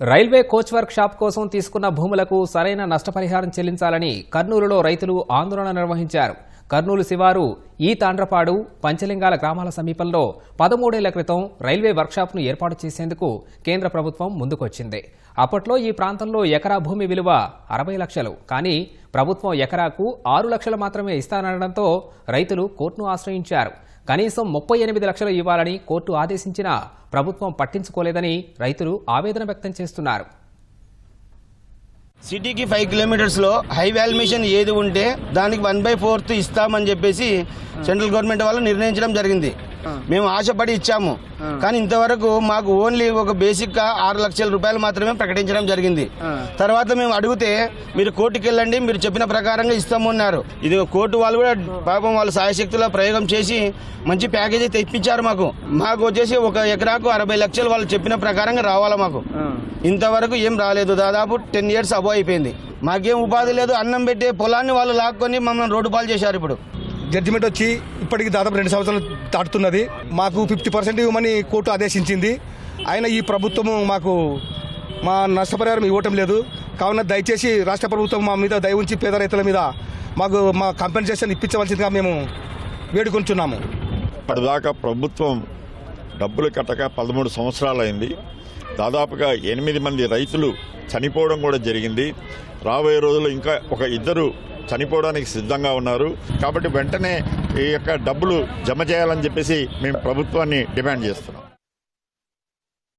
Railway coach work shop కోసం తీసుకున్న భూములకు సరైన నష్టపరిహారం చెల్లించాలని కర్నూలులో రైతులు ఆందోళన నిర్వహించారు. కర్నూలు శివారు ఈ తాండ్రపాడు పంచలింగాల గ్రామాల సమీపంలో పదమూడేళ్ళ క్రితం రైల్వే వర్క్షాప్ను ఏర్పాటు చేసేందుకు కేంద్ర ప్రభుత్వం ముందుకొచ్చింది. అప్పట్లో ఈ ప్రాంతంలో ఎకరా భూమి విలువ అరవై లక్షలు. కానీ ప్రభుత్వం ఎకరాకు ఆరు లక్షలు మాత్రమే ఇస్తానడంతో రైతులు కోర్టును ఆశ్రయించారు. కనీసం ముప్పై ఎనిమిది లక్షలు ఇవ్వాలని కోర్టు ఆదేశించినా ప్రభుత్వం పట్టించుకోలేదని రైతులు ఆవేదన వ్యక్తం చేస్తున్నారు. సిటీకి ఫైవ్ కిలోమీటర్స్లో హై వాల్యుయేషన్ ఏది ఉంటే దానికి వన్ బై ఫోర్త్ ఇస్తామని చెప్పేసి సెంట్రల్ గవర్నమెంట్ వాళ్ళు నిర్ణయించడం జరిగింది. మేము ఆశపడి ఇచ్చాము. కానీ ఇంతవరకు మాకు ఓన్లీ ఒక బేసిక్గా ఆరు లక్షల రూపాయలు మాత్రమే ప్రకటించడం జరిగింది. తర్వాత మేము అడిగితే మీరు కోర్టుకి వెళ్ళండి మీరు చెప్పిన ప్రకారంగా ఇస్తామన్నారు ఇది కోర్టు వాళ్ళు కూడా పాపం వాళ్ళ సాయశక్తుల ప్రయోగం చేసి మంచి ప్యాకేజీ తెప్పించారు మాకు. మాకు వచ్చేసి ఒక ఎకరాకు అరవై లక్షలు వాళ్ళు చెప్పిన ప్రకారంగా రావాలా మాకు. ఇంతవరకు ఏం రాలేదు. దాదాపు టెన్ ఇయర్స్ అబో అయిపోయింది. మాకేం ఉపాధి లేదు. అన్నం పెట్టే పొలాన్ని వాళ్ళు లాక్కొని మమ్మల్ని రోడ్డు పాలు చేశారు ఇప్పుడు. జడ్జిమెంట్ వచ్చి ఇప్పటికి దాదాపు రెండు సంవత్సరాలు దాటుతున్నది. మాకు ఫిఫ్టీ పర్సెంట్ ఇవ్వమని కోర్టు ఆదేశించింది. ఆయన ఈ ప్రభుత్వము మాకు మా నష్టపరిహారం ఇవ్వటం లేదు. కావున దయచేసి రాష్ట్ర ప్రభుత్వం మా మీద దయ ఉంచి పేద రైతుల మీద మాకు మా కంపెన్సేషన్ ఇప్పించవలసిందిగా మేము వేడుకొంచున్నాము. ఇప్పటిదాకా ప్రభుత్వం డబ్బులు కట్టక పదమూడు సంవత్సరాలైంది. దాదాపుగా ఎనిమిది మంది రైతులు చనిపోవడం కూడా జరిగింది. రాబోయే రోజుల్లో ఇంకా ఒక ఇద్దరు చనిపోవడానికి సిద్ధంగా ఉన్నారు. కాబట్టి వెంటనే ఈ యొక్క డబ్బులు జమ చేయాలని చెప్పేసి మేము ప్రభుత్వాన్ని డిమాండ్ చేస్తున్నాం.